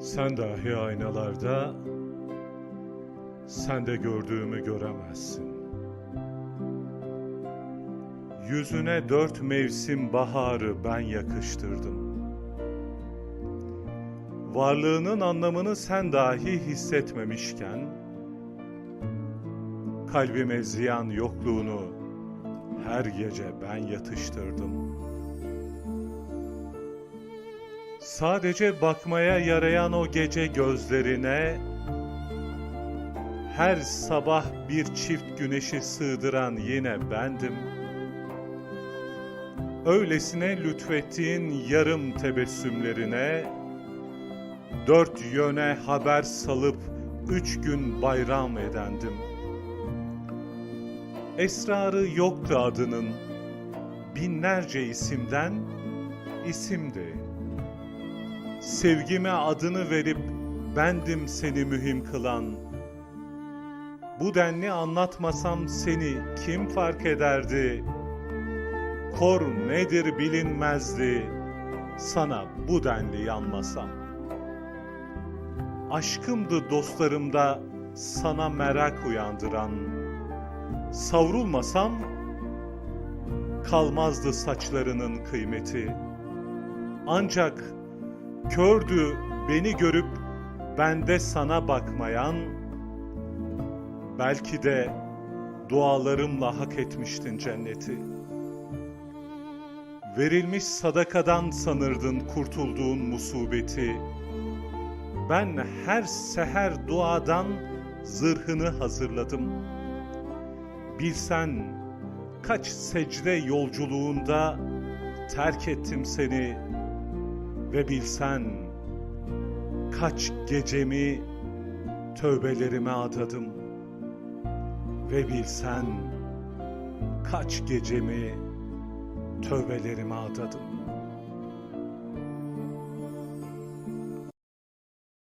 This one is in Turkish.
Sen dahi aynalarda sen de gördüğümü göremezsin. Yüzüne dört mevsim baharı ben yakıştırdım. Varlığının anlamını sen dahi hissetmemişken, kalbime ziyan yokluğunu her gece ben yatıştırdım. Sadece bakmaya yarayan o gece gözlerine, her sabah bir çift güneşi sığdıran yine bendim. Öylesine lütfettiğin yarım tebessümlerine, dört yöne haber salıp üç gün bayram edendim. Esrarı yoktu adının, binlerce isimden isimdi. Sevgime adını verip bendim seni mühim kılan. Bu denli anlatmasam seni kim fark ederdi? Kor nedir bilinmezdi sana bu denli yanmasam. Aşkımdı dostlarımda sana merak uyandıran. Savrulmasam kalmazdı saçlarının kıymeti. Ancak kördü beni görüp bende sana bakmayan, belki de dualarımla hak etmiştin cenneti. Verilmiş sadakadan sanırdın kurtulduğun musibeti. Ben her seher duadan zırhını hazırladım. Bilsen kaç secde yolculuğunda terk ettim seni ve bilsen kaç gecemi tövbelerime adadım ve bilsen kaç gecemi tövbelerime adadım.